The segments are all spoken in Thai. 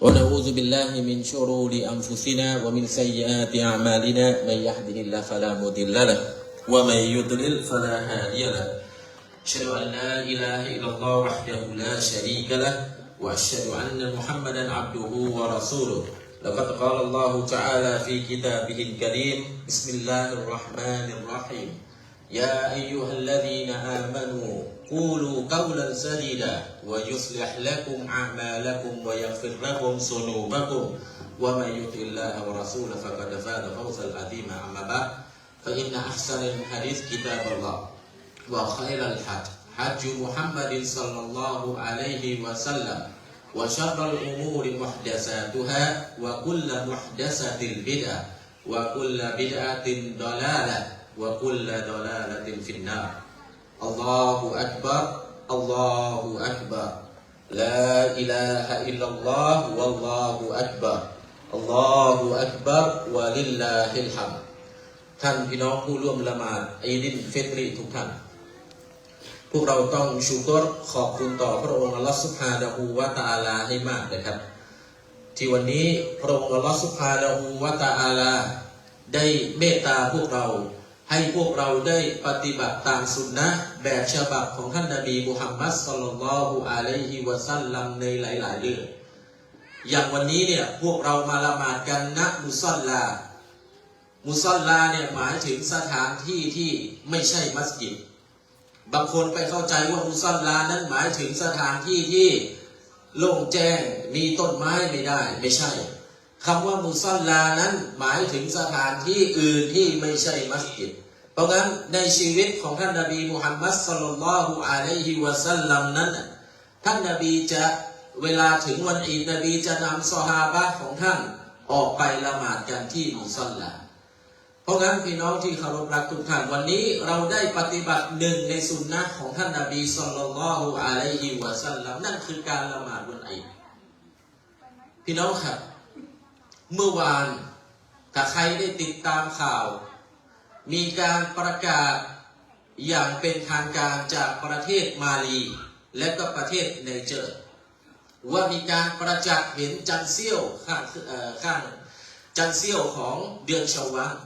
ونعوذ بالله من شرور أنفسنا ومن سيئات أعمالنا. من يهده الله فلا مضل له ومن يضلل فلا هادي له. أشهد أن لا إله إلا الله وحده لا شريك له وأشهد أن محمدا عبده ورسوله. لقد قال الله تعالى في كتابه الكريم بسم الله الرحمن الرحيم يا أيها الذين آمنوا قولوا قولا سديدا ويصلح لكم أعمالكم ويغفر لكم ذنوبكم. ومن يطع الله ورسوله فقد فاز فوزا عظيما. أما بعد فإن أحسن الحديث كتاب الله وخير الحج حج محمد صلى الله عليه وسلم وشر الأمور محدثاتها وكل محدثة بدعة وكل بدعة ضلالة وكل ضلالة في النار. Allahu Akbar Allahu Akbar La ilaha illallah wallahu akbar Allahu akbar wa lillahil hamd ท่านพี่น้องผู้ร่วมละหมาดอีดินเฟิตรีทุกท่าน พวกเราต้องชูกรขอบคุณต่อพระองค์อัลลอฮฺสุบฮานะฮูวะตาลาให้มากนะครับ ที่วันนี้พระองค์อัลลอฮฺสุบฮานะฮูวะตาลา ได้เมตตาพวกเรา ให้พวกเราได้ปฏิบัติตามสุนนะแบบฉบับของท่านนบีมุฮัมมัดสุลลัลลอฮุอะลัยฮิวะซัลลัมในหลาย ๆ เรื่องอย่างวันนี้เนี่ยพวกเรามาละหมาดกันณมุซอลลา มุซอลลาเนี่ยหมายถึงสถานที่ที่ไม่ใช่มัสยิด บางคนไปเข้าใจว่ามุซอลลานั้นหมายถึงสถานที่ที่โล่งแจ้งมีต้นไม้ไม่ได้ไม่ใช่ คำว่ามุซอลลานั้นหมายถึงสถานที่อื่นที่ไม่ใช่มัสยิด เพราะงั้นในชีวิตของท่านนบีมุฮัมมัดสลลัลลอฮุอะลัยฮิวะสัลลัมนั้น ท่านนบีจะเวลาถึงวันอีดนบีจะนำซอฮาบะของท่านออกไปละหมาดกันที่มุซอลลา เพราะงั้นพี่น้องที่เคารพรักทุกท่านวันนี้เราได้ปฏิบัติหนึ่งในสุนนะของท่านนบีสุลต่านละฮุอะลัยฮิวะสัลลัมนั่นคือการละหมาดวันอีดพี่น้องครับ เมื่อวานถ้าใครได้ติดตามข่าว มีการประกาศอย่างเป็นทางการจากประเทศมาลี และก็ประเทศไนเจอร์ว่ามีการประจักษ์เห็นจันเซี่ยวข้างข้างจันเซี่ยวของเดือนชาวาน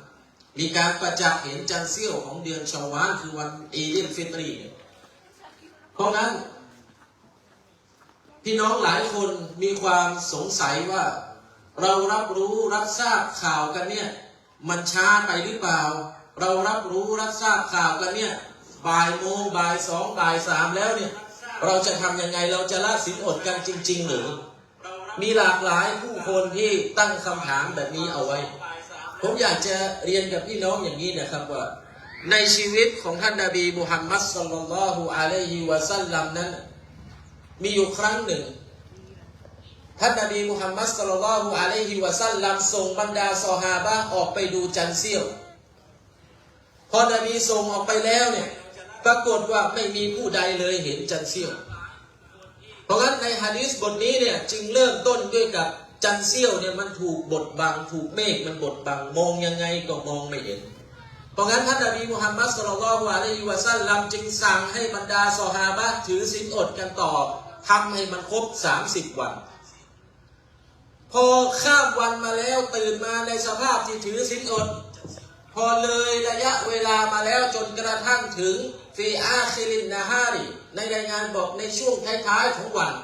มีการประจักษ์เห็นจันเซี่ยวของเดือนชาวานคือวันเอเดนฟิตรีเนี่ยเพราะนั้น พี่น้องหลายคนมีความสงสัยว่า เรารับรู้รับทราบข่าวกันเนี่ยมันช้าไปหรือเปล่า เรารับรู้รับทราบข่าวกันเนี่ยบ่ายโมงบ่ายสองบ่ายสามแล้วเนี่ยเราจะทำยังไงเราจะละสินอดกันจริง ๆ หรือ มีหลากหลายผู้คนที่ตั้งคำถามแบบนี้เอาไว้ ผมอยากจะเรียนกับพี่น้องอย่างนี้นะครับว่า ในชีวิตของท่านนาบีมุฮัมมัดสุลลัลลอฮุอะลัยฮิวะสัลลัมนั้น มีอยู่ครั้งหนึ่ง ท่านนบีมุฮัมมัดสุลลัลลอฮุอะลัยฮิวะสัลลัมส่งบรรดาซอฮาบะออกไปดูจันเซียว พอนบีส่งออกไปแล้วเนี่ยปรากฏว่าไม่มีผู้ใดเลยเห็นจันเซียว เพราะงั้นในฮะดีษบทนี้เนี่ยจึงเริ่มต้นด้วยกับจันเซียวเนี่ยมันถูกบดบัง ถูกเมฆมันบดบังมองยังไงก็มองไม่เห็น เพราะงั้นท่านนบีมุฮัมมัดสุลลัลลอฮุอะลัยฮิวะสัลลัมจึงสั่งให้บรรดาซอฮาบะถือศีลอดกันต่อทำให้มันครบ 30 วัน พอข้ามวันมาแล้วตื่นมาในสภาพที่ถือศีลอด พอเลยระยะเวลามาแล้วจนกระทั่งถึงฟีอาคิรินนาฮาริในรายงานบอกในช่วงท้ายๆของวัน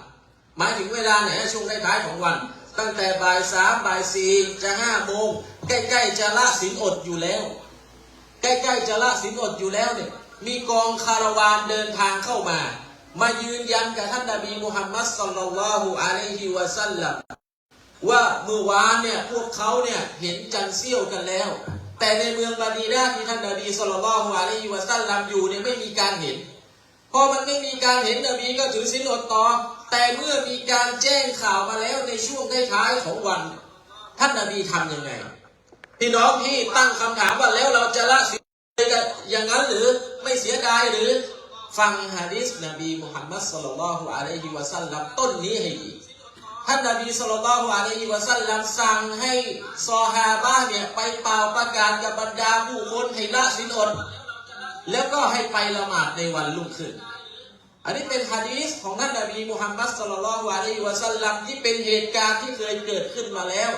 หมายถึงเวลาไหนช่วงท้ายๆของวัน ตั้งแต่บ่ายสามบ่ายสี่จะห้าโมงใกล้ๆจะละสินอดอยู่แล้ว ใกล้ๆจะละสินอดอยู่แล้วเนี่ยมีกองคาราวานเดินทางเข้ามา มายืนยันกับท่านนบีมุฮัมมัดสุลลัลลอฮุอะลัยฮิวะสัลลัม ว่าเมื่อวานเนี่ยพวกเขาเนี่ยเห็นจันเซี่ยวกันแล้ว แต่ในเมืองบาดีนาที่ท่านนบีสุลต่านละฮ์อะลัยฮิวะซัลลัมอยู่เนี่ยไม่มีการเห็นพอมันไม่มีการเห็นนบีก็ถือศีลอดต่อ แต่เมื่อมีการแจ้งข่าวมาแล้วในช่วงท้ายๆของวัน ท่านนบีทำยังไงพี่น้องที่ตั้งคำถามว่าแล้วเราจะละศีลกันอย่างนั้นหรือไม่เสียดายหรือฟังฮะดิษนบีมุฮัมมัดสุลลัลฮุอะลัยฮิวะซัลลัมต้นนี้ให้ดี ท่านนบีสุลต่านละฮ์อะลัยฮิวะสัลลัมสั่งให้ซอฮาบะเนี่ยไปเป่าประกาศกับบรรดาผู้คนให้ละสินอด แล้วก็ให้ไปละหมาดในวันรุ่งขึ้น อันนี้เป็นฮะดีษของท่านนบีมุฮัมมัดสุลลัลฮุอะลัยฮิวะสัลลัมที่เป็นเหตุการณ์ที่เคยเกิดขึ้นมาแล้ว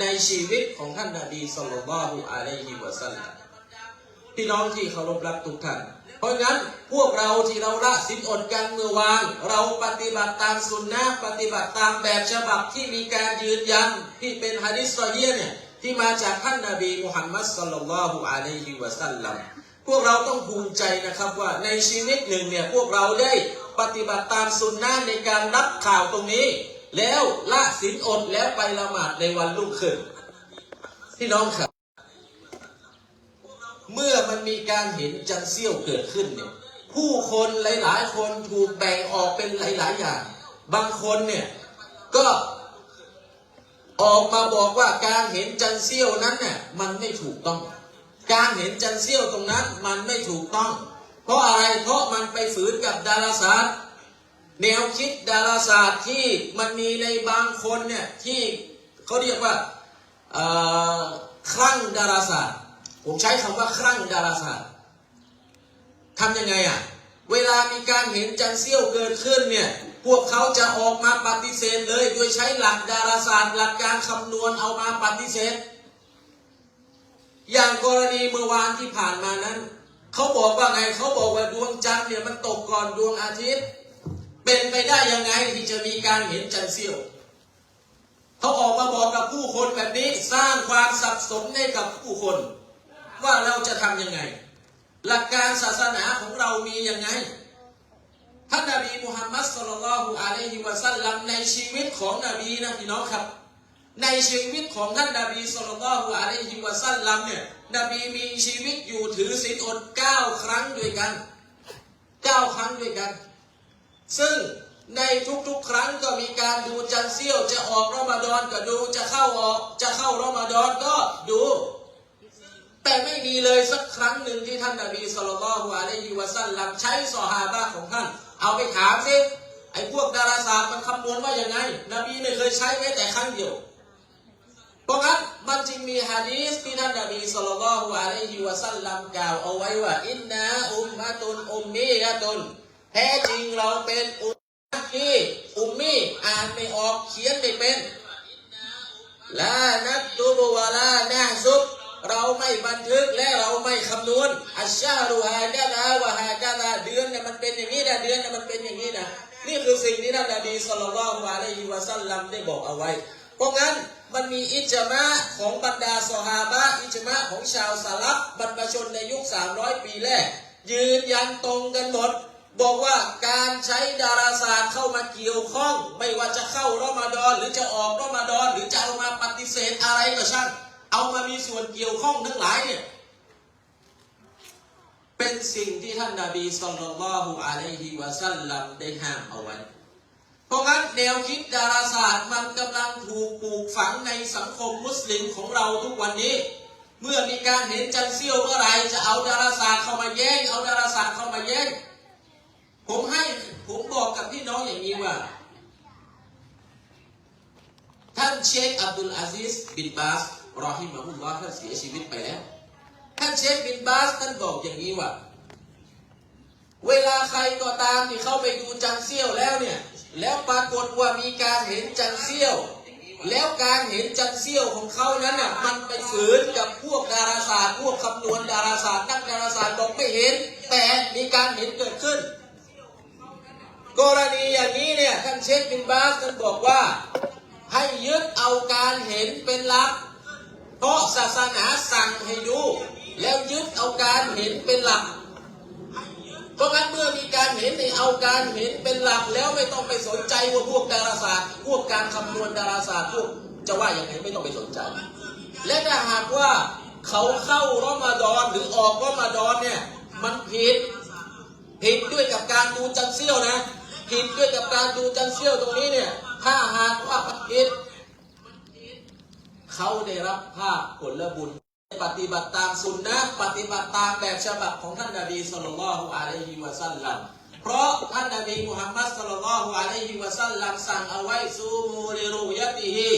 ในชีวิตของท่านนบีสุลลัลฮุอะลัยฮิวะสัลลัมพี่น้องที่เคารพรักทุกท่าน เพราะงั้นพวกเราที่เราละสินอดกันเมื่อวาน เราปฏิบัติตามสุนนะปฏิบัติตามแบบฉบับที่มีการยืนยันที่เป็นฮะดิษซอฮีเนี่ยที่มาจากท่านนบีมุฮัมมัดสุลลัลลอฮุอะลัยฮิวะสัลลัมพวกเราต้องภูมิใจนะครับว่าในชีวิตหนึ่งเนี่ยพวกเราได้ปฏิบัติตามสุนนะในการรับข่าวตรงนี้ แล้วละสินอดแล้วไปละหมาดในวันรุ่งขึ้นพี่น้องครับ เมื่อมันมีการเห็นจันเซี่ยวเกิดขึ้นเนี่ยผู้คนหลาย ๆ คนถูกแบ่งออกเป็นหลาย ๆ อย่าง บางคนเนี่ยก็ออกมาบอกว่าการเห็นจันเซี่ยวนั้นเนี่ยมันไม่ถูกต้อง การเห็นจันเซี่ยวตรงนั้นมันไม่ถูกต้อง เพราะอะไรเพราะมันไปฝืนกับดาราศาสตร์ แนวคิดดาราศาสตร์ที่มันมีในบางคนเนี่ยที่เขาเรียกว่าคลั่งดาราศาสตร์ ผมใช้คำว่าคลั่งดาราศาสตร์ทำยังไงอะ เวลามีการเห็นจันเซี่ยวเกิดขึ้นเนี่ย พวกเขาจะออกมาปฏิเสธเลย โดยใช้หลักดาราศาสตร์ หลักการคำนวณเอามาปฏิเสธ อย่างกรณีเมื่อวานที่ผ่านมานั้น เขาบอกว่าไง เขาบอกว่าดวงจันทร์เนี่ยมันตกก่อนดวงอาทิตย์ เป็นไปได้ยังไงที่จะมีการเห็นจันทร์เสี้ยวเขาออกมาบอกกับผู้คนแบบนี้สร้างความสับสนให้กับผู้คน ว่าเราจะทำยังไง หลักการศาสนาของเรามียังไงท่านนบีมุฮัมมัดสุลลัลฮุอะลัยฮิวะสัลลัมในชีวิตของนบีนะพี่น้องครับ ในชีวิตของท่านนบีสุลต่านลฮ์อะลัยฮิวะซัลลัมเนี่ยนบีมีชีวิตอยู่ถือศีลอดเก้าครั้งด้วยกันเก้าครั้งด้วยกัน ซึ่งในทุกๆ ครั้งก็มีการดูจันเสี้ยวจะออกรอมฎอนก็ดูจะเข้าออกจะเข้ารอมฎอนก็ดู แต่ไม่มีเลยสักครั้งหนึ่งที่ท่านนบีสุลต่านละฮ์อะลัยฮิวะซัลลัมใช้สอฮาบะของท่าน เอาไปถามสิไอ้พวกดาราศาสตร์มันคำนวณว่าอย่างไง นบีไม่เคยใช้แม้แต่ครั้งเดียว เพราะงั้นมันจึงมีฮะดีษที่ท่านนบีสุลต่านละฮ์อะลัยฮิวะสัลลัมกล่าวเอาไว้ว่าอินนาอุมมะตุนอุมมียะตุนแท้จริงเราเป็นอุมมะที่อุมมีอ่านไม่ออกเขียนไม่เป็น ลานักตุบวะลานะซุบ เราไม่บันทึกและเราไม่คำนวณอัชชารุฮาดะลาวะฮาดะลาเดือนเนี่ยมันเป็นอย่างนี้นะเดือนเนี่ยมันเป็นอย่างนี้นะนี่คือสิ่งที่ท่านนบีสุลต่านละฮ์อะลัยฮิวะสัลลัมได้บอกเอาไว้ เพราะงั้นมันมีอิจมะของบรรดาสหาบะอิจมะของชาวสลับบรรพชนในยุค 300 ปีแรก ยืนยันตรงกันหมดบอกว่าการใช้ดาราศาสตร์เข้ามาเกี่ยวข้อง ไม่ว่าจะเข้ารอมฎอนหรือจะออกรอมฎอนหรือจะเอามาปฏิเสธอะไรก็ช่าง มามีส่วนเกี่ยวข้องทั้งหลายเนี่ยเป็นสิ่งที่ท่านนาบีสุลต่านละฮุอะลัยฮิวะสัลลัมได้ห้ามเอาไว้ เพราะงั้นแนวคิดดาราศาสตร์มันกำลังถูกปลูกฝังในสังคมมุสลิมของเราทุกวันนี้ เมื่อมีการเห็นจันทร์เสี้ยวเมื่อไรจะเอาดาราศาสตร์เข้ามาแย่งเอาดาราศาสตร์เข้ามาแย่งผมให้ผมบอกกับพี่น้องอย่างนี้ว่า ท่านเชคอับดุลอาซิสบินบาส รอฮิมะฮุลลอฮ์ท่านเสียชีวิตไปแล้ว ท่านเชคบินบาสท่านบอกอย่างนี้ว่า เวลาใครก็ตามที่เข้าไปดูจันเสี้ยวแล้วเนี่ย แล้วปรากฏว่ามีการเห็นจันเสี้ยว แล้วการเห็นจันเสี้ยวของเขานั้นน่ะมันไปฝืนกับพวกดาราศาสตร์ พวกคำนวณดาราศาสตร์นักดาราศาสตร์บอกไม่เห็น แต่มีการเห็นเกิดขึ้น กรณีอย่างนี้เนี่ยท่านเชคบินบาสท่านบอกว่า ให้ยึดเอาการเห็นเป็นหลัก เพราะศาสนาสั่งให้ดู แล้วยึดเอาการเห็นเป็นหลัก เพราะงั้นเมื่อมีการเห็นในเอาการเห็นเป็นหลักแล้วไม่ต้องไปสนใจว่าพวกดาราศาสตร์ พวกการคำนวณดาราศาสตร์พวกจะว่าอย่างไรไม่ต้องไปสนใจ และถ้าหากว่าเขาเข้ารอมฎอนหรือออกรอมฎอนเนี่ยมันผิดผิดด้วยกับการดูจันทร์เสี้ยวนะผิดด้วยกับการดูจันทร์เสี้ยวตรงนี้เนี่ยถ้าหากว่าผิด เขาได้รับภาพผลบุญ ปฏิบัติตามสุนนะปฏิบัติตามแบบฉบับของท่านนบีสุลต่านอะลัยฮิวะสัลลัมเพราะท่านนบีมุฮัมมัดสุลลัลลอฮุอะลัยฮิวะสัลลัมสั่งเอาไว้ซูมูลิรุยะติฮี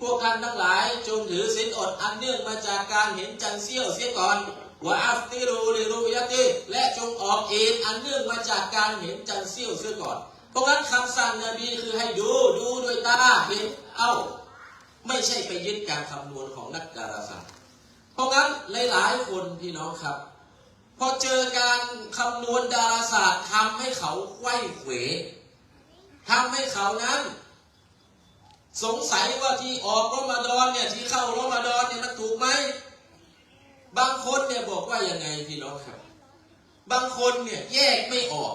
พวกท่านทั้งหลายจงถือศีลอดอันเนื่องมาจากการเห็นจันเสี้ยวเสียก่อนวะอัฟติรูลิรูยะติและจงออกเองอันเนื่องมาจากการเห็นจันเสี้ยวเสียก่อนเพราะงั้นคำสั่งนบีคือให้ดูดูด้วยตาเห็นเอ้า ใช่ไปยึดการคำนวณของนักดาราศาสตร์เพราะงั้นหลายๆคนพี่น้องครับ พอเจอการคำนวณดาราศาสตร์ทำให้เขาไขว้เขวทำให้เขานั้น สงสัยว่าที่ออกรอมฎอนเนี่ยที่เข้ารอมฎอนเนี่ยมันถูกไหมบางคนเนี่ยบอกว่ายังไงพี่น้องครับ บางคนเนี่ยแยกไม่ออก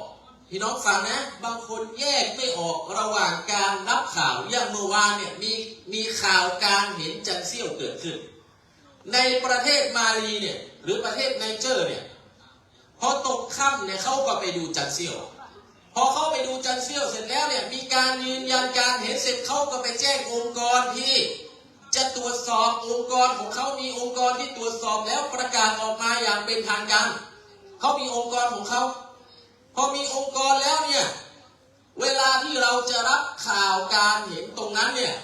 พี่น้องฟังนะ บางคนแยกไม่ออกระหว่างการรับข่าวอย่างเมื่อวานเนี่ยมีมีข่าวการเห็นจันทร์เสี้ยวเกิดขึ้น ในประเทศมาลีเนี่ยหรือประเทศไนเจอร์เนี่ยพอตกค่ำเนี่ยเขาก็ไปดูจันทร์เสี้ยวพอเขาไปดูจันทร์เสี้ยวเสร็จแล้วเนี่ยมีการยืนยันการเห็นเสร็จเขาก็ไปแจ้งองค์กรที่จะตรวจสอบองค์กรของเขามีองค์กรที่ตรวจสอบแล้วประกาศออกมาอย่างเป็นทางการเขามีองค์กรของเขา พอมีองค์กรแล้วเนี่ย เวลาที่เราจะรับข่าวการเห็นตรงนั้นเนี่ย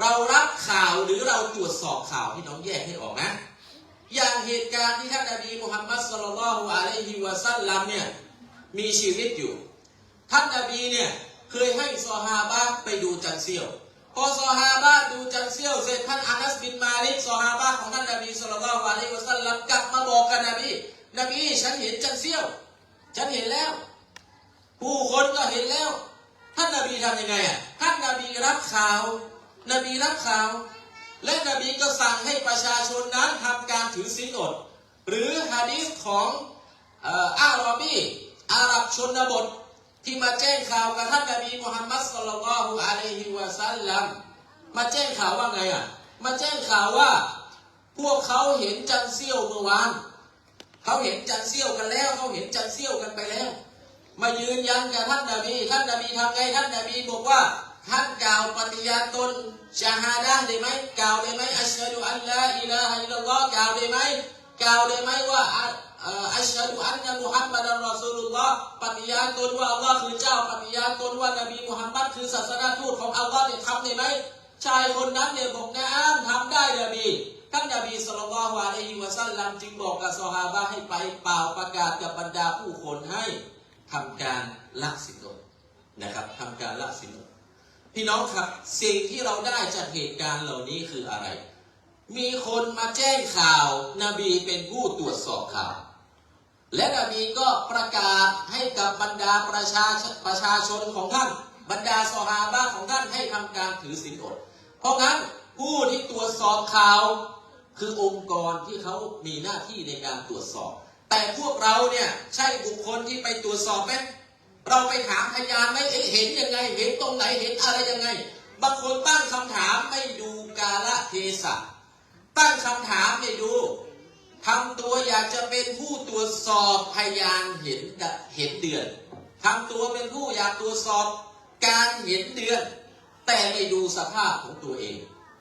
เรารับข่าวหรือเราตรวจสอบข่าวที่น้องแยกให้ออกนะอย่างเหตุการณ์ที่ท่านนบีมุฮัมมัดสุลลัลฮุอะลัยฮิวะซัลลัมเนี่ยมีชีวิตอยู่ ท่านนบีเนี่ยเคยให้ซอฮาบะไปดูจันเสี้ยว พอซอฮาบะดูจันเสี้ยวเสร็จท่านอานัสบินมาลิกซอฮาบะของท่านนบีสุลต่านลฮ์อะลัยฮิวะสัลลัมกลับมาบอกกับนบี นบีฉันเห็นจันเสี้ยว ฉันเห็นแล้ว ผู้คนก็เห็นแล้ว ท่านนบีทำยังไงอะท่านนบีรับข่าว นบีรับข่าว และนบีก็สั่งให้ประชาชนนั้นทำการถือศีลอด หรือฮะดีษของเอ่ออารอบีอาหรับชนบทที่มาแจ้งข่าวกับท่านนบีมุฮัมมัดสุลลัลลอฮุอะลัยฮิวะสัลลัมมาแจ้งข่าวว่าไงอะ มาแจ้งข่าวว่า พวกเขาเห็นจันทร์เสี้ยวเมื่อวาน เขาเห็นจันเสี้ยวกันแล้ว เขาเห็นจันเสี้ยวกันไปแล้ว มายืนยันกับท่านนบีท่านนบีทำไงท่านนบีบอกว่าท่านกล่าวปฏิญาณตนชาฮาดะได้ไหมกล่าวได้ไหมอัชฮะดุอัลลาอิลาฮะอิลลัลลอฮ์กล่าวได้ไหมกล่าวได้ไหมว่าอัชฮะดุอันนะมุฮัมมัดอัลรอซูลุลลอฮ์ปฏิญาณตนว่าอัลลอฮ์คือเจ้าปฏิญาณตนว่านบีมุฮัมมัดคือศาสนาทูตของอัลลอฮ์เนี่ยทำได้ไหมชายคนนั้นเนี่ยบอกนะอ้ามทำได้นบี ท่านนบีสุลต่านละฮ์อะลัยฮิวะซัลลัมจึงบอกกับซอฮาบะให้ไปเป่าประกาศกับบรรดาผู้คนให้ทำการละสินอดนะครับทำการละสินอดพี่น้องครับสิ่งที่เราได้จากเหตุการณ์เหล่านี้คืออะไร มีคนมาแจ้งข่าว นบีเป็นผู้ตรวจสอบข่าว และนบีก็ประกาศให้กับบรรดาประชาชนประชาชนของท่าน บรรดาซอฮาบะของท่านให้ทำการถือศีลอด เพราะงั้นผู้ที่ตรวจสอบข่าว คือองค์กรที่เขามีหน้าที่ในการตรวจสอบ แต่พวกเราเนี่ยใช่บุคคลที่ไปตรวจสอบไหมเราไปถามพยานไหมเอ๊ะเห็นยังไง เห็นตรงไหนเห็นอะไรยังไง บางคนตั้งคำถามไม่ดูกาละเทศะตั้งคำถามไม่ดูทำตัวอยากจะเป็นผู้ตรวจสอบพยานเห็นเห็นเดือนทำตัวเป็นผู้อยากตรวจสอบการเห็นเดือน แต่ไม่ดูสภาพของตัวเอง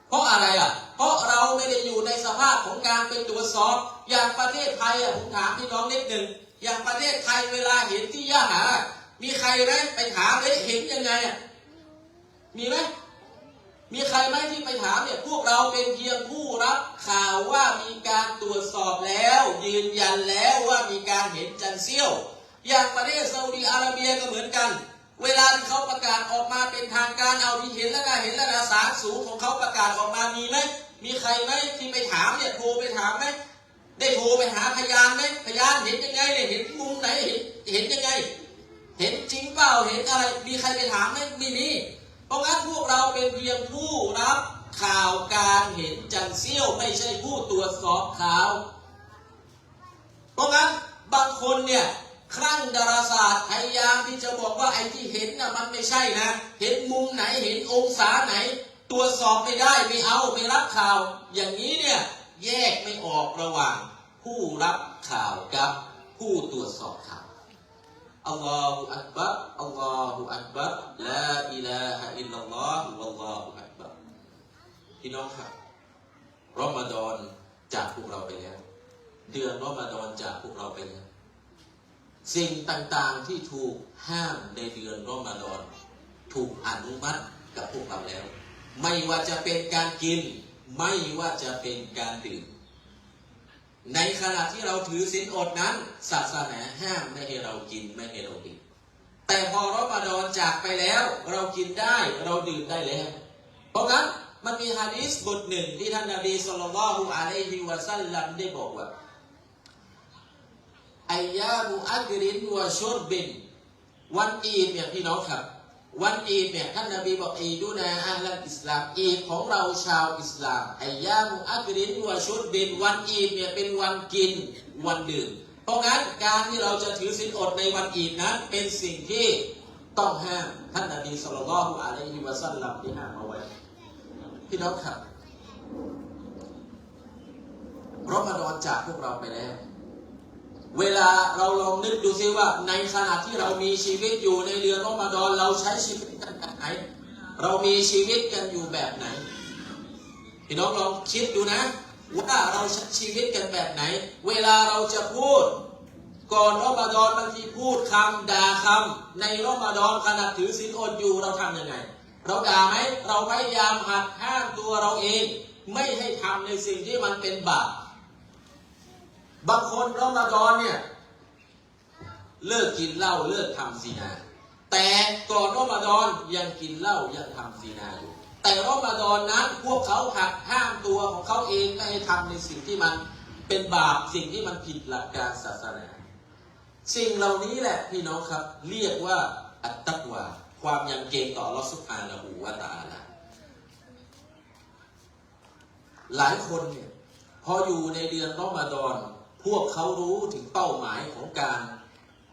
เพราะอะไรอะ เพราะเราไม่ได้อยู่ในสภาพของการเป็นตรวจสอบ อย่างประเทศไทยอะผมถามพี่น้องนิดหนึ่งอย่างประเทศไทยเวลาเห็นที่ยะหา มีใครไหมไปถามเลยเห็นยังไงอะมีไหมมีใครไหมที่ไปถามเนี่ยพวกเราเป็นเพียงผู้รับข่าวว่ามีการตรวจสอบแล้ว ยืนยันแล้วว่ามีการเห็นจันเสี้ยว อย่างประเทศซาอุดีอาระเบียก็เหมือนกัน เวลาที่เขาประกาศออกมาเป็นทางการเอาที่เห็นแล้วก็เห็นแล้วนะสารสูงของเขาประกาศออกมามีไหมมีใครไหมที่ไปถามเนี่ยโทรไปถามไหมได้โทรไปหาพยานไหมพยานเห็นยังไงเนี่ยเห็นมุมไหนเห็นเห็นยังไง เห็นจริงเปล่าเห็นอะไร มีใครไปถามไหมไม่มีเพราะงั้นพวกเราเป็นเพียงผู้รับข่าวการเห็นจันทร์เสี้ยวไม่ใช่ผู้ตรวจสอบข่าว เพราะงั้นบางคนเนี่ย คลั่งดาราศาสตร์พยายามที่จะบอกว่าไอ้ที่เห็นน่ะมันไม่ใช่นะ เห็นมุมไหนเห็นองศาไหน ตรวจสอบไม่ได้ไม่เอาไม่รับข่าว อย่างนี้เนี่ยแยกไม่ออกระหว่าง ผู้รับข่าวกับ ผู้ตรวจสอบข่าวอัลลอฮฺอักบัรอัลลอฮฺอักบัรลาอิลาฮะอิลลัลลอฮฺวัลลอฮฺอักบัรพี่น้องครับรอมฎอนจากพวกเราไปแล้ว เดือนรอมฎอนจากพวกเราไปแล้ว สิ่งต่างๆที่ถูกห้ามในเดือนรอมฎอนถูกอนุมัติกับพวกเราแล้ว ไม่ว่าจะเป็นการกิน ไม่ว่าจะเป็นการดื่ม ในขณะที่เราถือศีลอดนั้น ศาสนาห้ามไม่ให้เรากินไม่ให้เราดื่มแต่พอรอมฎอนจากไปแล้ว เรากินได้เราดื่มได้แล้ว เพราะงั้นมันมีฮะดีษบทหนึ่งที่ท่านนบีสุลต่านละฮุอะลัยฮิวะสัลลัมได้บอกว่า ไอยามุอักรินวะชุรบิน วันอีดเนี่ยพี่น้องครับ วันอีดเนี่ยท่านนบีบอกอีดูนาอัลลัอิสลามอีดของเราชาวอิสลามไอยามุอักรินวะชุรบิน วันอีดเนี่ยเป็นวันกินวันดื่มเพราะงั้นการที่เราจะถือศีลอดในวันอีดนั้นเป็นสิ่งที่ต้องห้ามท่านนบีสุลต่านอะลัยฮิวะสัลลัมที่ห้ามเอาไว้พี่น้องครับรอมฎอนจากพวกเราไปแล้ว เวลาเราลองนึกดูซิว่าในขณะที่เรามีชีวิตอยู่ในเดือนรอมฎอนเราใช้ชีวิตกันแบบไหน เรามีชีวิตกันอยู่แบบไหน พี่น้องลองคิดดูนะ ว่าเราใช้ชีวิตกันแบบไหน เวลาเราจะพูด ก่อนรอมฎอนบางทีพูดคำด่าคำในรอมฎอนขณะถือศีลอดอยู่เราทำยังไง เราด่าไหมเราพยายามหักห้ามตัวเราเอง ไม่ให้ทำในสิ่งที่มันเป็นบาป บางคนรอมฎอนเนี่ย เลิกกินเหล้าเลิกทำซีนา แต่ก่อนรอมฎอนยังกินเหล้ายังทำซีนาอยู่ แต่รอมฎอนนั้นพวกเขาหักห้ามตัวของเขาเองไม่ให้ทำในสิ่งที่มันเป็นบาปสิ่งที่มันผิดหลักการศาสนา สิ่งเหล่านี้แหละพี่น้องครับ เรียกว่าอัตตักวาความยำเกรงต่ออัลอสุบฮานะฮูวตาลาหลายคนเนี่ยพออยู่ในเดือนรอมฎอน พวกเขารู้ถึงเป้าหมายของการ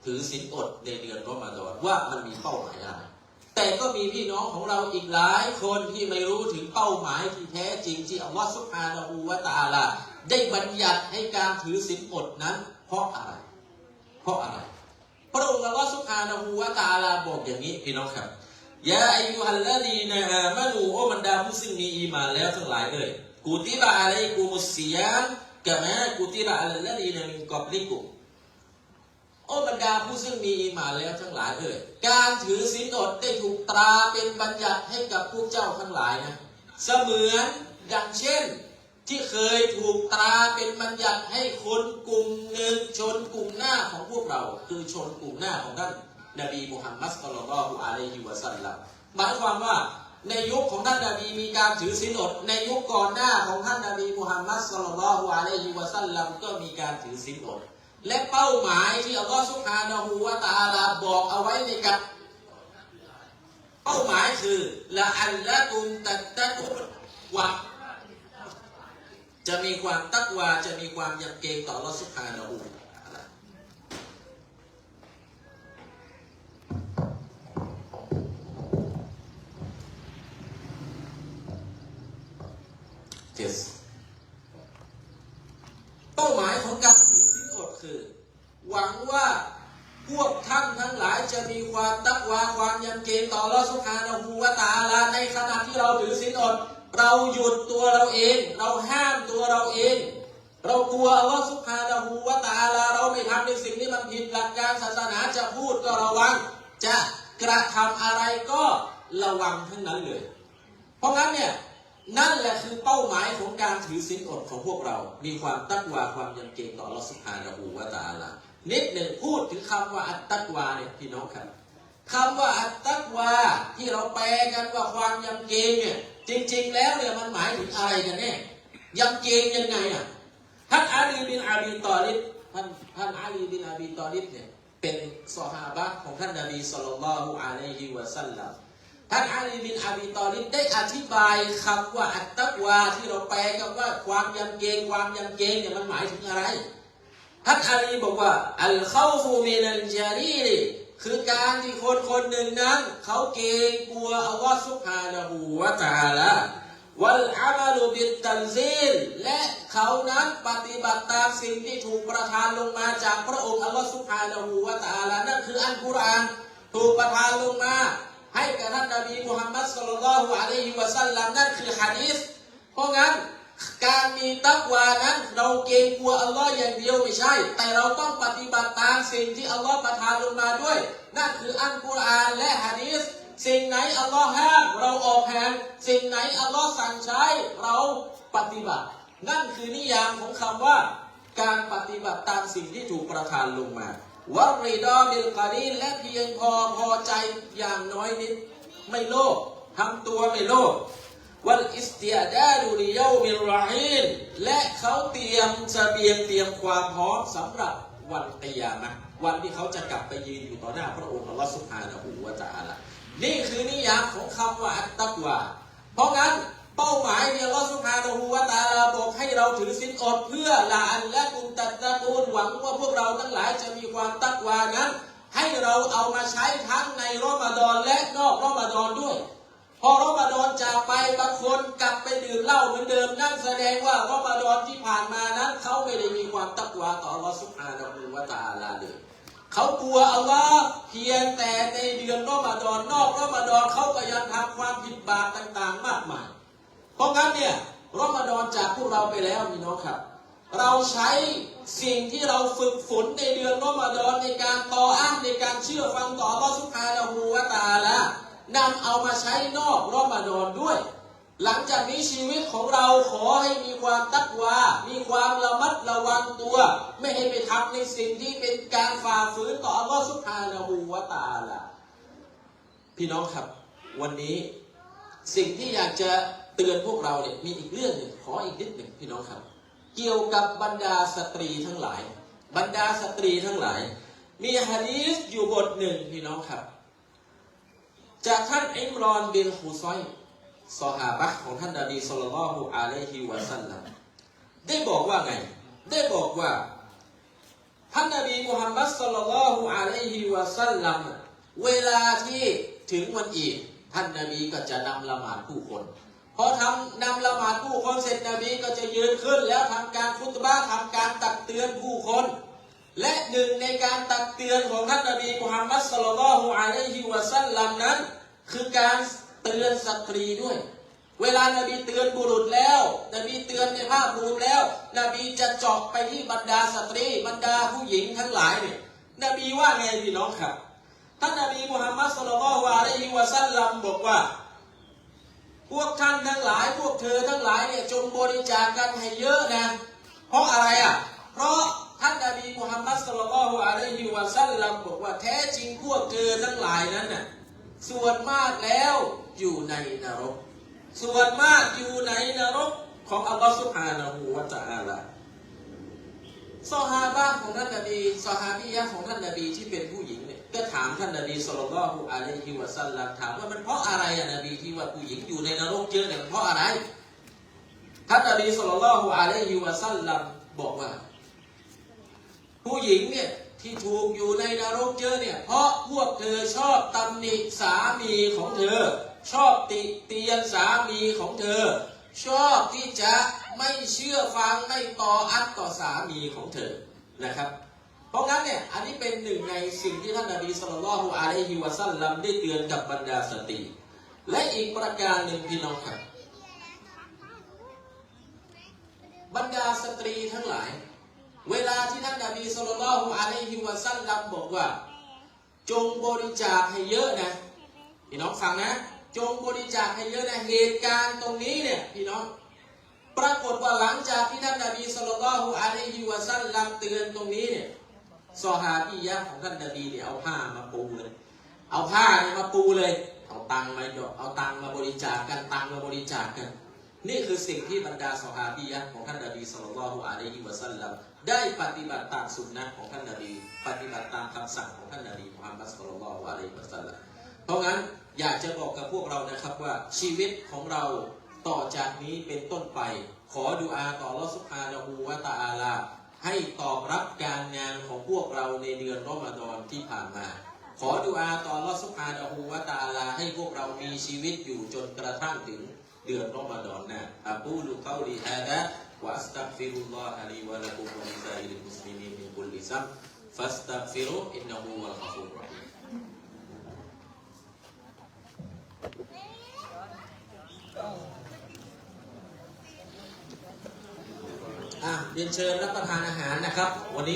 ถือศีลอดในเดือนรอมฎอนว่ามันมีเป้าหมายอะไร แต่ก็มีพี่น้องของเราอีกหลายคนที่ไม่รู้ถึงเป้าหมายที่แท้จริงที่อัลลอฮฺสุบฮานะฮูวะตาลาได้บัญญัติให้การถือศีลอดนั้น เพราะอะไร เพราะอะไร พระองค์อัลลอฮฺสุบฮานะฮูวะตาลาบอกอย่างนี้พี่น้องครับยาอายุฮัลลาดีนะอามานูโอบรรดาผู้ซึ่งมีอีมานแล้วทั้งหลายเอ่ยกูติบะอะลัยกุมุสซิยาม กะมากูติบะอะลัลลดีนะมินกับลิกุมโอบรรดาผู้ซึ่งมีอีมานแล้วทั้งหลายเอ่ยการถือศีลอดได้ถูกตราเป็นบัญญัติให้กับพวกเจ้าทั้งหลายนะ เสมือนดังเช่นที่เคยถูกตราเป็นบัญญัติให้คนกลุ่มหนึ่งชนกลุ่มหน้าของพวกเรา คือชนกลุ่มหน้าของท่านนบีมุฮัมมัดสุลลัลลอฮุอะลัยฮิวะสัลลัมหมายความว่า ในยุคของท่านนบีมีการถือศีลอด ในยุคก่อนหน้าของท่านนบีมุฮัมมัดสุลลัลฮุอะลัยฮิวะสัลลัมก็มีการถือศีลอด และเป้าหมายที่อัลลอฮฺสุฮานะฮูวะตาลาบอกเอาไว้ในกับเป้าหมายคือละอัลละกุมตัตตะกุวะจะมีความตักวาจะมีความยำเกรงต่อรอสุภานะฮู yes เป้าหมายของการถือศีลอดคือ หวังว่าพวกท่านทั้งหลายจะมีความตักวาความยำเกรงต่อรอสุภานะฮูวตาลาในขณะที่เราถือศีลอด เราหยุดตัวเราเอง เราห้ามตัวเราเอง เรากลัวอัลลอสุบฮานะฮูวตาลาเราไม่ทำในสิ่งที่มันผิดหลักการศาสนาจะพูดก็ระวัง จะกระทำอะไรก็ระวังทั้งนั้นเลย เพราะงั้นเนี่ย นั่นแหละคือเป้าหมายของการถือศีลอดของพวกเรา มีความตักวาความยำเกรงต่ออัลอสุบฮานะฮูวะตาลานิดหนึ่งพูดถึงคำว่าอัตตักวาเนี่ยพี่น้องครับคำว่าอัตตักวาที่เราแปลกันว่าความยำเกรงเนี่ยจริง ๆ แล้วเนี่ยมันหมายถึงอะไรกันแน่ยำเกรงยังไงอะท่านอาลีบินอาบีตอลิบท่านท่านอาลีบินอาบีตอลิบเนี่ยเป็นซอฮาบะของท่านนบีสุลต่านละฮุอะลัยฮิวะสัลลัม ท่านอาลีบินอาบีตอลิบได้อธิบายคำว่าอัตตักวาที่เราแปลกันว่าความยำเกรงความยำเกรงเนี่ยมันหมายถึงอะไร ท่านอาลีบอกว่าอัลเข้าฟูมินัลจารีคือการที่คนคนหนึ่งนั้น เขาเกรงกลัวอัลลอฮฺสุบฮานะฮูวะตาลาวัลอามัลุบิตตันซีลและเขานั้นปฏิบัติตามสิ่งที่ถูกประทานลงมาจากพระองค์อัลลอฮฺสุบฮานะฮูวะตาลานั่นคืออัลกุรอานถูกประทานลงมา ให้กับท่านนบีมุฮัมมัดสุลลัลลอฮุอะลัยฮิวะสัลลัมนั่นคือฮะดีษเพราะงั้นการมีตักวานั้นเราเกรงกลัวอัลลอฮ์อย่างเดียวไม่ใช่ แต่เราต้องปฏิบัติตามสิ่งที่อัลลอฮ์ประทานลงมาด้วย นั่นคืออัลกุรอานและฮะดีษสิ่งไหนอัลลอฮ์ห้ามเราออกแผนสิ่งไหนอัลลอฮ์สั่งใช้เราปฏิบัติ นั่นคือนิยามของคำว่าการปฏิบัติตามสิ่งที่ถูกประทานลงมา วริดอบิลกาลีและเพียงพอพอใจอย่างน้อยนิด ไม่โลภทำตัวไม่โลภวัลอิสติยาดาดูลิเยามิลราฮินและเขาเตรียมเสบียงเตรียมความพร้อมสำหรับวันกิยมะวันที่เขาจะกลับไปยืนอยู่ต่อหน้าพระองค์อัลลอฮฺสุบฮานะฮูวะตะอาลานี่คือนิยามของคำว่าอัตตักวาเพราะงั้น เป้าหมายเนี่ยลอสุบฮานะฮูวตาลาบอกให้เราถือศีลอดเพื่อละอันและกุมตัดตะกูลหวังว่าพวกเราทั้งหลายจะมีความตักวานั้น ให้เราเอามาใช้ทั้งในรอมฎอนและนอกรอมฎอนด้วย พอรอมฎอนจากไปบางคนกลับไปดื่มเหล้าเหมือนเดิมนั่นแสดงว่ารอมฎอนที่ผ่านมานั้น เขาไม่ได้มีความตักวาต่อลอสุบฮานะฮูวตาลาเลยเขากลัวอัลลอฮ์เพียงแต่ในเดือนรอมฎอนนอกรอมฎอนเขาก็ยังทำความผิดบาปต่างๆ มากมาย เพราะงั้นเนี่ยรอมฎอนจากพวกเราไปแล้วพี่น้องครับ เราใช้สิ่งที่เราฝึกฝนในเดือนรอมฎอนในการต่ออ้างในการเชื่อฟังต่ออัลลอฮ์สุภาละฮูวตาละนำเอามาใช้นอกรอมฎอนด้วย หลังจากนี้ชีวิตของเราขอให้มีความตักวา มีความระมัดระวังตัว ไม่ให้ไปทำในสิ่งที่เป็นการฝ่าฝืนต่ออัลลอฮ์สุภาละฮูวตาละพี่น้องครับ วันนี้สิ่งที่อยากจะ เตือนพวกเราเนี่ยมีอีกเรื่องหนึ่งขออีกนิดหนึ่งพี่น้องครับ เกี่ยวกับบรรดาสตรีทั้งหลาย บรรดาสตรีทั้งหลาย มีฮะดีษอยู่บทหนึ่งพี่น้องครับ จากท่านอิมรอนบินฮุซอยซอฮาบะของท่านนบีสุลต่านลฮุอะลัยฮิวะสัลลัมได้บอกว่าไง ได้บอกว่า ท่านนบีมุฮัมมัดสุลลัลลอฮุอะลัยฮิวะสัลลัมเวลาที่ถึงวันอีดท่านนบีก็จะนำละหมาดผู้คน พอทำนำละหมาดผู้คนเสร็จนบีก็จะยืนขึ้นแล้วทำการคุตบะห์ทำการตักเตือนผู้คน และหนึ่งในการตักเตือนของท่านนบีมุฮัมมัดสุลลัลลอฮุอะลัยฮิวะสัลลัมนั้น คือการเตือนสตรีด้วย เวลานบีเตือนบุรุษแล้ว นบีเตือนในภาพรวมแล้ว นบีจะเจาะไปที่บรรดาสตรี บรรดาผู้หญิงทั้งหลายเนี่ยนบีว่าไงพี่น้องครับท่านนบีมุฮัมมัดสุลลัลลอฮุอะลัยฮิวะสัลลัมบอกว่า พวกท่านทั้งหลายพวกเธอทั้งหลายเนี่ยจงบริจาคกันให้เยอะนะ เพราะอะไรอะ เพราะท่านนบีมุฮัมมัดสุลลัลลอฮุอะลัยฮิวะสัลลัมบอกว่าแท้จริงพวกเธอทั้งหลายนั้นน่ะส่วนมากแล้วอยู่ในนรก ส่วนมากอยู่ในนรกของอัลลอฮฺสุบฮานะฮูวะตะอาลาซอฮาบะห์ของท่านนบีซอฮาบียะของท่านนบีที่เป็นผู้หญิง ก็ถามท่านนบีสุลต่านอุอะลัยฮิวะสัลลัมถามว่ามันเพราะอะไรอะนบีที่ว่าผู้หญิงอยู่ในนรกเยอะเนี่ยมันเพราะอะไรท่านนบีสุลต่านอุอะลัยฮิวะสัลลัมบอกว่า ผู้หญิงเนี่ยที่ถูกอยู่ในนรกเยอะเนี่ย เพราะพวกเธอชอบตำหนิสามีของเธอ ชอบติเตียนสามีของเธอ ชอบที่จะไม่เชื่อฟังไม่ต่ออัดต่อสามีของเธอนะครับ ราะงั้นเนี่ยอันนี้เป็นหนึ่งในสิ่งที่ท่านนบีสุลต่านละฮุอะลัยฮิวะสัลลัมได้เตือนกับบรรดาสตรีและอีกประการหนึ่งพี่น้องครับ บรรดาสตรีทั้งหลาย เวลาที่ท่านนบีสุลต่านละฮุอะลัยฮิวะสัลลัมบอกว่า จงบริจาคให้เยอะนะพี่น้องฟังนะจงบริจาคให้เยอะนะเหตุการณ์ตรงนี้เนี่ยพี่น้องปรากฏว่าหลังจากที่ท่านนบีสุลต่านละฮุอะลัยฮิวะสัลลัมเตือนตรงนี้เนี่ย ซอฮาบียะของท่านนบีเนี่ยเอาผ้ามาปูเลย เอาผ้าเนี่ยมาปูเลย เอาตังมาดอกเอาตังมาบริจาคกันตังมาบริจาคกัน นี่คือสิ่งที่บรรดาสหาบียะของท่านนบีสุลต่านละฮุอะลัยฮิวะสัลลัมได้ปฏิบัติตามสุนนะของท่านนบี ปฏิบัติตามคำสั่งของท่านนบีมุฮัมมัดสุลลัลลอฮุอะลัยฮิวะสัลลัมเพราะงั้นอยากจะบอกกับพวกเรานะครับว่าชีวิตของเราต่อจากนี้เป็นต้นไป ขอดุอาต่ออัลลอฮฺสุฮาอูวะตะอาลา ให้ตอบรับการงานของพวกเราในเดือนรอมฎอนที่ผ่านมา ขอดุอาตออัลอสุบฮานะฮูวะตะอาลา ให้พวกเรามีชีวิตอยู่จนกระทั่งถึงเดือนรอมฎอนนะอับูลุกาลีฮาดะวะอัสตัฆฟิรุลลอฮะลีวะละกุมวะลิซาอิลมุสลิมีนมินกุลลิซัมฟัสตัฆฟิรุอินนะฮูวัลฆะฟูรุรฮีม อะเรียนเชิญรับประทานอาหารนะครับ วันนี้